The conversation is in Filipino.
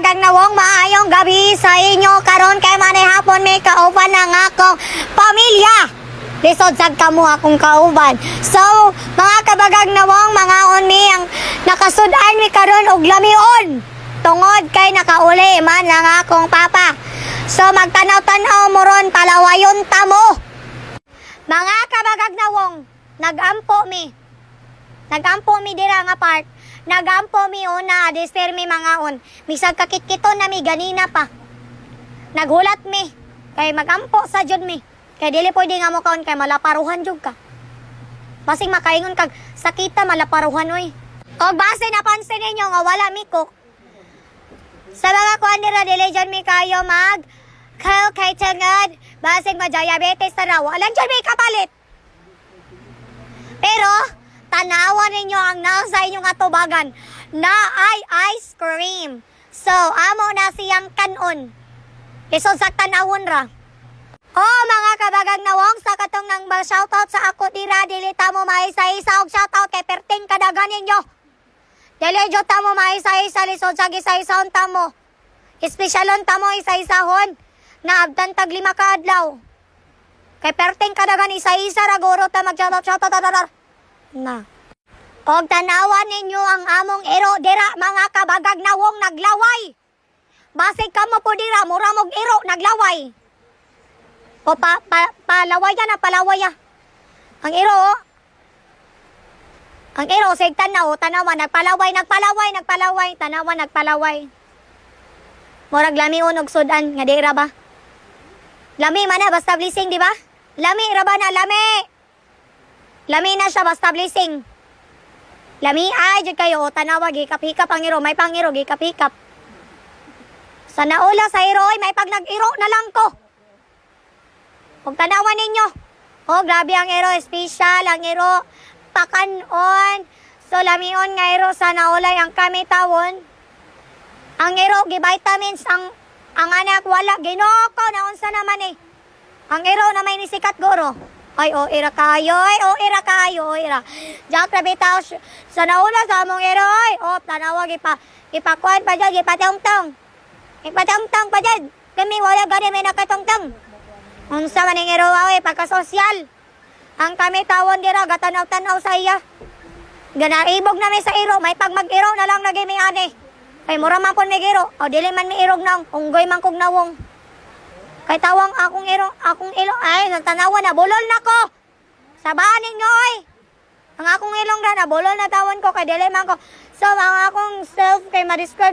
kabagang nawong maayong gabi sa inyo karon kay manay hapon may kauban ng akong pamilya. Lisod sad kamo akong kauban. So, mga kabagang nawong mga mi ang nakasudan mi karon og lamion. Tungod kay nakauli man lang akong papa. So magtanaw-tanaw mo ron palawayon tamo. Mga kabagag nawong, nagampo mi. Nagampo mi dira nga part. Nagampo mi una, desper mi mga on. Misag kakit-kito na mi ganina pa. Naghulat mi. Kay magampo sa jud mi. Kay dili pwede nga mo kaon kay malaparuhan jud ka. Basing makaingon kag sakita malaparuhan oy. Og base napansin ninyo nga wala mi cook. Sa mga kuan nila dili dyan mi kayo mag kayo kay tangad. Basing ma-diabetes na raw. Walang dyan may kapalit. Pero, tanawan ninyo ang nasa inyong atubagan na ay ice cream. So, amo na siyang kanon. Isod sa tanawon ra. Oh, mga kabagang nawong sa katong nang shoutout sa ako dira dili ta mo maisa-isa og shoutout kay perting kadagan ninyo. Dili jud ta mo maisa-isa lisod sa gisa-isaon ta mo. Espesyalon ta mo isa-isahon na abdan tag lima ka adlaw. Kay perting kadagan isa-isa ra guro ta mag-shoutout shoutout shoutout. Na. Og tanawan ninyo ang among iro dira mga kabagag nawong naglaway. Basig ka mo po dira mura mog iro naglaway. O pa, pa, palawaya na palawaya. Ang iro oh. Ang iro sig tanaw tanawan nagpalaway nagpalaway nagpalaway tanawan nagpalaway. Murag lami unog sudan nga dira ba? Lami man basta blessing di ba? Lami ra ba na lami? Lami na siya basta blessing. Lami ay jud kayo o tanawa gikap-hikap ang iro may pangiro gikap-hikap. Sa naula sa iro oy, may pag nag-iro na lang ko. Huwag tanawan ninyo. Oh, grabe ang iro. Special ang iro. Pakanon. So, lamion nga iro sa naulay ang kami tawon. Ang iro, givitamins, ang ang anak wala. Ginoko, naunsa naman eh. Ang iro na may nisikat guro. Ay, o, ira kayo, ay, o, ira kayo, o, ira. Grabe tao, sy- sa naula sa among iro, ay, o, tanawag, ipa, ipakuan pa dyan, ipatong-tong. Ipatong-tong pa dyan. Kami wala gani may nakatong-tong. Unsa man ning iraw ay pagka-sosyal. Ang kami tawon dira gatanaw-tanaw sa iya. Ganaibog na mi sa iro, may pag mag-iro na lang lagi mi ani. Kay mura man pud mi iro, o dili man mi irog nang unggoy man kog nawong. Kay tawang akong iro, akong ilo ay nagtanawan na bulol na ko. Sabahan ninyo oy. Ang akong ilong na bulol na tawon ko kay dili man ko. So ang akong self kay ma-describe